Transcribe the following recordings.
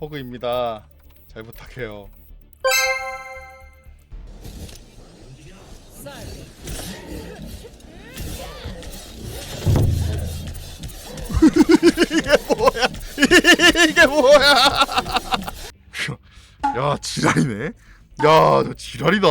호그입니다. 잘 부탁해요. 이게 뭐야? 이게 뭐야? 야 지랄이네. 야, 저 지랄이다.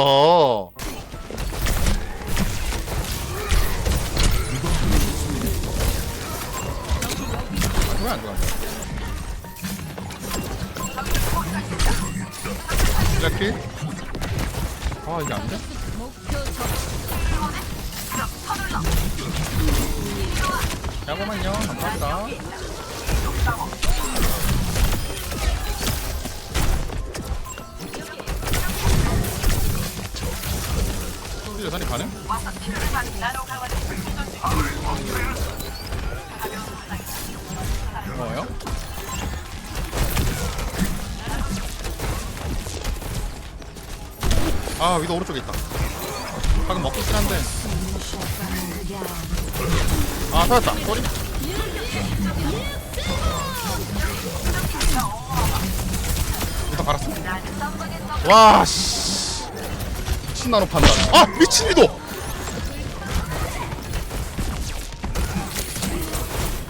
이렇게? 아 이게 안 돼? 도 오른쪽에 있다. 방금 먹고 있긴 한데. 아 찾았다. 쏘리. 위도 갈았어. 와 씨. 미친 나노 판단. 아 미친 위도!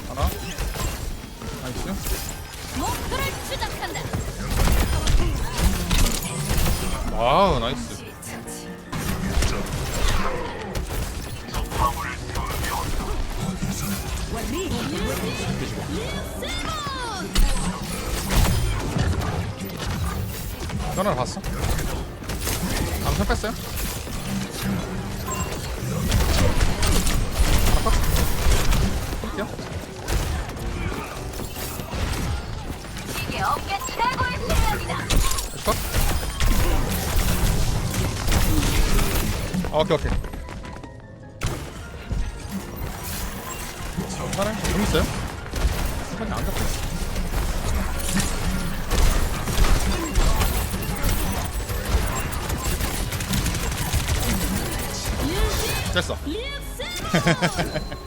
하나. 나이스. 목표를 추적한다. 와우 나이스 전화를 봤어? 암살 뺐어요? 하나 컷? 컷이요? 이게 어깨 최고의 실력이다. 다시 컷? 아, 오케이 오케이 괜찮아요? 좀 있어요? 안 잡혀 됐어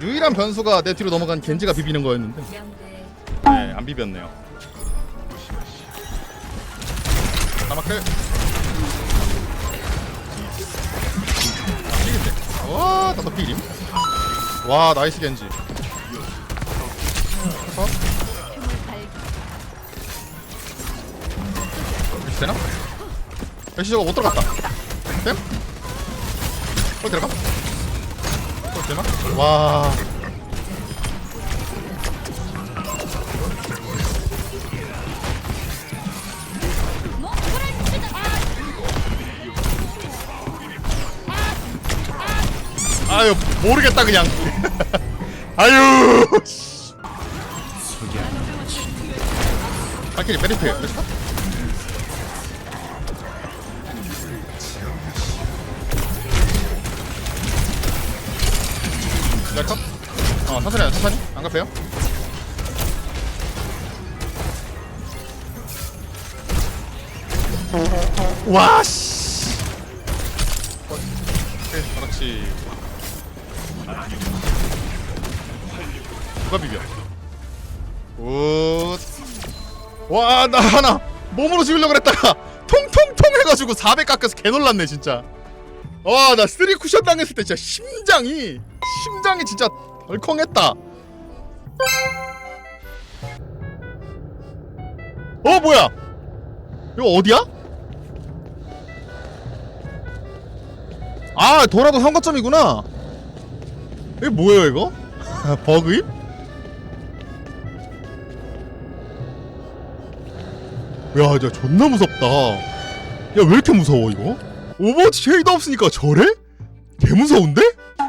유일한 변수가 내 뒤로 넘어간 겐지가 비비는 거였는데 네, 안 비볐네요. 필인데. 와, 나도 필임. 와, 나이스 겐지. 컷. 역시 되나? 역시 저거 못 들어갔다. 됨? 어 들어가? 어 되나? 와. 아유 모르겠다 그냥. 아유 발길이 메리트 메리트 어 천천히 해요, 천천히. 안 갚해요? 와씨. 오케이 그렇지 누가 비벼? 굿. 와, 나 하나 몸으로 죽이려고 그랬다가 통통통 해가지고 400 깎여서 개 놀랐네 진짜. 와, 나 쓰리 쿠션 당했을 때 진짜 심장이 심장이 진짜 덜컹했다. 어 뭐야? 이거 어디야? 아 돌아도 상거점이구나. 이게 뭐예요 이거? 버그임? 야, 진짜 존나 무섭다. 야, 왜 이렇게 무서워, 이거? 오버워치 쉐이더 없으니까 저래? 개 무서운데?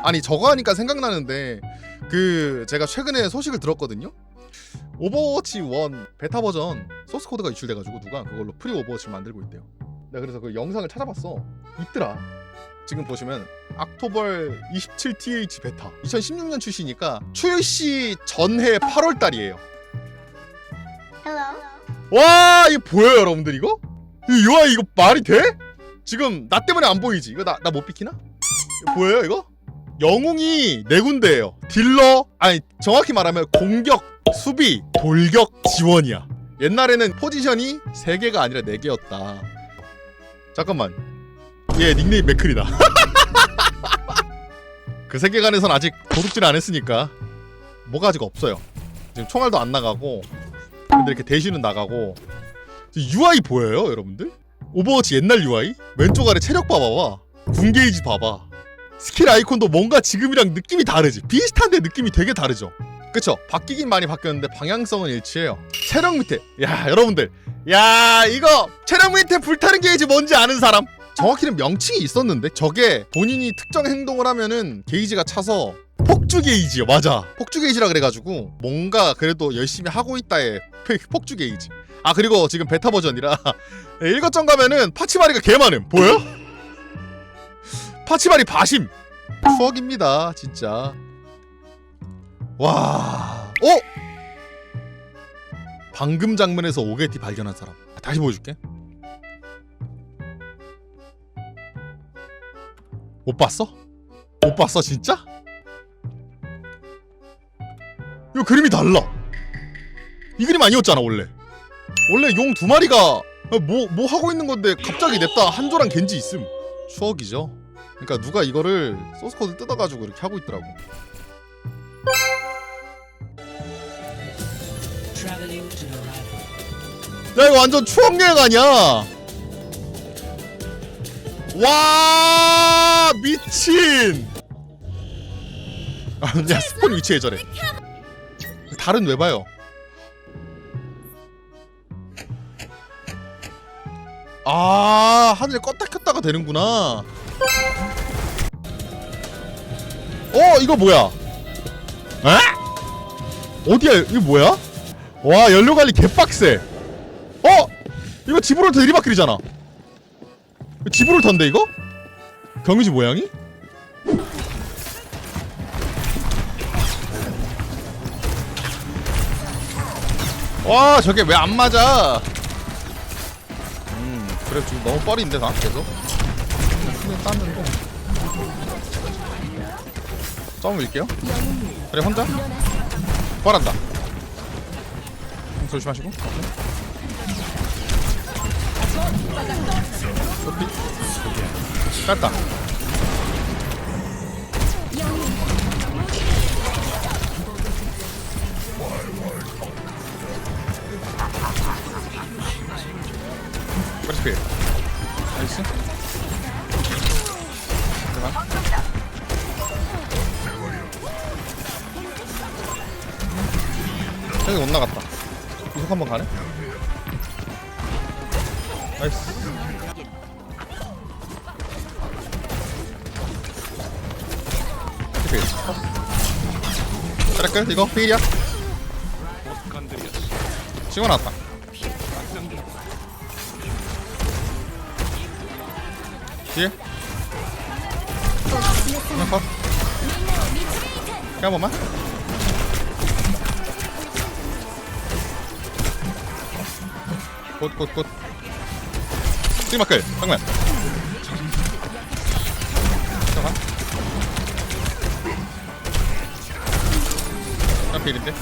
아니, 저거 하니까 생각나는데, 그, 제가 최근에 소식을 들었거든요? 오버워치 1 베타 버전 소스 코드가 유출돼가지고 누가 그걸로 프리 오버워치를 만들고 있대요. 내가 그래서 그 영상을 찾아봤어. 있더라. 지금 보시면 악토벌 27th 베타 2016년 출시니까 출시 전해 8월 달이에요. 와 이거 보여요 여러분들 이거? 이 UI 이거 말이 돼? 지금 나 때문에 안 보이지? 이거 나 나 못 비키나? 이거 보여요 이거? 영웅이 네 군데예요 딜러 아니 정확히 말하면 공격 수비, 돌격, 지원이야. 옛날에는 포지션이 3개가 아니라 4개였다. 잠깐만. 얘 닉네임 맥클이다. 그 세계관에선 아직 도둑질 안 했으니까 뭐가 아직 없어요. 지금 총알도 안 나가고 근데 이렇게 대시는 나가고. UI 보여요 여러분들? 오버워치 옛날 UI? 왼쪽 아래 체력 봐봐봐. 군 게이지 봐봐. 스킬 아이콘도 뭔가 지금이랑 느낌이 다르지. 비슷한데 느낌이 되게 다르죠. 그쵸? 바뀌긴 많이 바뀌었는데 방향성은 일치해요. 체력 밑에. 야 여러분들. 야 이거 체력 밑에 불타는 게이지 뭔지 아는 사람 정확히는 명칭이 있었는데 저게 본인이 특정 행동을 하면은 게이지가 차서 폭주 게이지요. 맞아. 폭주 게이지라 그래가지고 뭔가 그래도 열심히 하고 있다의 폭주 게이지. 아 그리고 지금 베타 버전이라 일거점 가면은 파치마리가 개 많음. 보여? 파치마리 바심. 추억입니다 진짜. 와. 어? 방금 장면에서 오게티 발견한 사람. 다시 보여줄게 못 봤어? 못 봤어 진짜? 이거 그림이 달라. 이 그림 아니었잖아 원래. 원래 용 두 마리가 뭐뭐 하고 있는 건데 갑자기 냅다 한조랑 겐지 있음. 추억이죠. 그러니까 누가 이거를 소스 코드 뜯어가지고 이렇게 하고 있더라고. 야 이거 완전 추억 여행 아니야? 와 미친! 아 야 스폰 위치에 저래. 달은 왜 봐요? 아 하늘에 껐다 켰다가 되는구나. 어 이거 뭐야? 에? 어디야? 이거 뭐야? 와 연료 관리 개빡세. 어? 이거 지브롤터 내리막길이잖아. 지브롤터인데 이거? 경유지 모양이? 와 저게 왜 안 맞아? 음 그래 지금 너무 뻘인데 나 계속? 손에 땄는데 점 밀게요. 그래 혼자? 뻘한다. 조심하시고. 쇼피 뺐다. 그렇지 나이스. 잠깐 저기 못 나갔다. 이속 한번 가네? 나이스 트래클? 이거? 필이야? 찍어 놨다. 뒤에? 그냥 컷. 그냥 한 번만 굿굿굿 찍마클 정면 필인데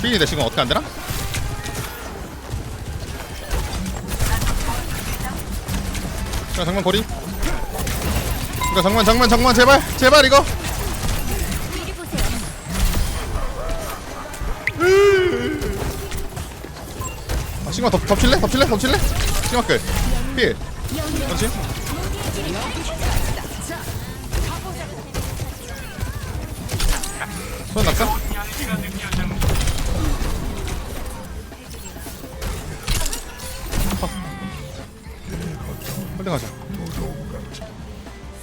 필인데 지금 어떻게 안 되나? 자 정면 고리 이거 정면 정면 정면 제발 제발 이거 아, 시그마 덮, 덮칠래? 덮칠래? 덮칠래? 시그마 끌 필. 그렇지? 손 낙사? 홀딩 하자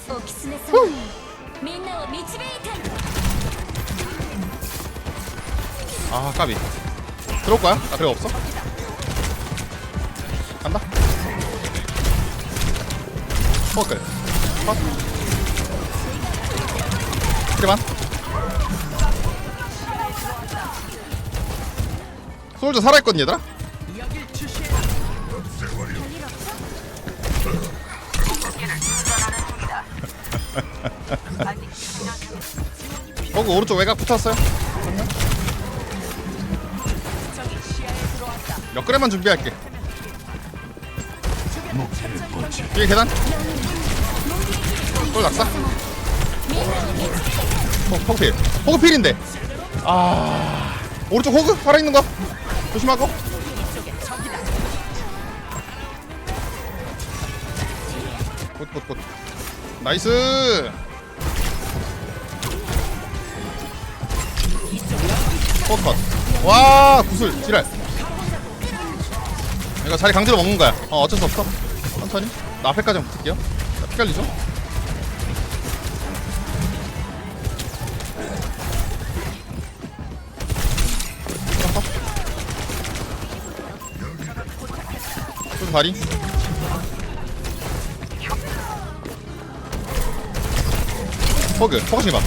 おきつね様みんなを導いたんだ 아 까비 들어올 거야? 아 그래 없어? 간다 포크 컷 그래 솔저 살아있거든 얘들아? 어그 오른쪽 외곽 붙었어요. 몇 그램만 준비할게. 뒤에 계단? 또 낙사? 어, 포그필. 포그필인데. 아. 오른쪽 호그? 살아있는 거? 조심하고. 굿굿 굿. 나이스. 포컷. 와 구슬 지랄. 이거 자리 강제로 먹는 거야. 어 어쩔 수 없어. 천천히. 나 앞에까지 붙을게요. 나 피갈리죠 또 다리 포그 포커싱 봐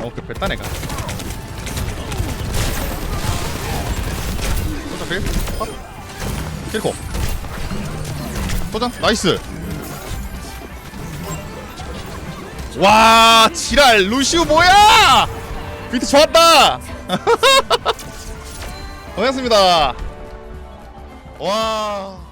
어, 그 뺐다 내가. 도전 필. 컷. 킬코. 도전. 나이스. 와, 지랄. 루시우 뭐야? 비트 좋았다. 고맙습니다. 와.